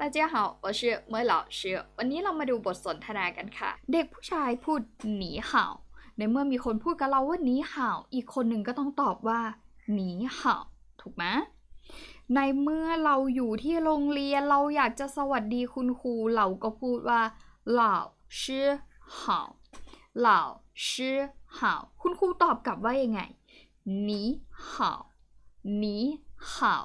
大家好我是เมยเหล่าชื่อวันนี้เรามาดูบทสนทนากันค่ะ เด็กผู้ชายพูดหนีเห่า ในเมื่อมีคนพูดกับเราว่าหนีเห่า อีกคนหนึ่งก็ต้องตอบว่าหนีเห่า ถูกไหมในเมื่อเราอยู่ที่โรงเรียนเราอยากจะสวัสดีคุณครู เราก็พูดว่าเหล่าชื่อเห่าเหล่าชื่อเห่า คุณครูตอบกลับว่ายังไงหนีเห่าหนีเห่า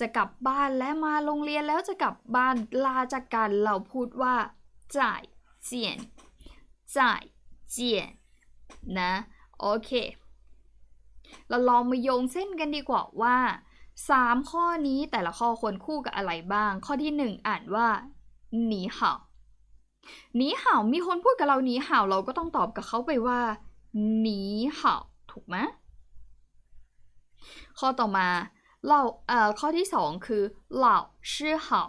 จะกลับบ้านและมาโรงเรียนแล้วจะกลับบ้านลาจากกันเราพูดว่าจ่ายเจียนจ่ายเจียนนะโอเค เราลองมาโยงเส้นกันดีกว่าว่าสามข้อนี้แต่ละข้อควรคู่กับอะไรบ้าง ข้อที่หนึ่งอ่านว่าหนีเห่าหนีเห่ามีคนพูดกับเราหนีเห่าเราก็ต้องตอบกับเขาไปว่าหนีเห่าถูกไหมข้อต่อมา เราเอ่อข้อที่สองคือเหล่าชื่อเหา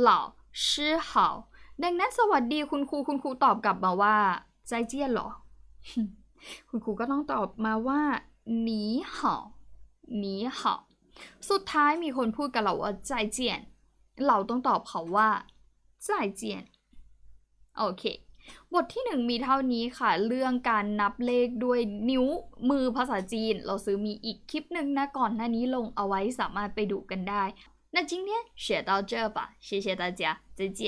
เหล่าชื่อเหาดังนั้นสวัสดีคุณครูคุณครูตอบกลับมาว่าใจเจี้ยนเหรอ คุณครูก็ต้องตอบมาว่าหนีเหาหนีเหาสุดท้ายมีคนพูดกับเราว่าใจเจียน เราต้องตอบเขาว่าใจเจียน โอเค บทที่หนึ่งมีเท่านี้ค่ะ เรื่องการนับเลขด้วยนิ้วมือภาษาจีน เราซื้อมีอีกคลิปหนึ่งนะก่อนหน้านี้ลงเอาไว้สามารถไปดูกันได้那今天学到这吧，谢谢大家，再见。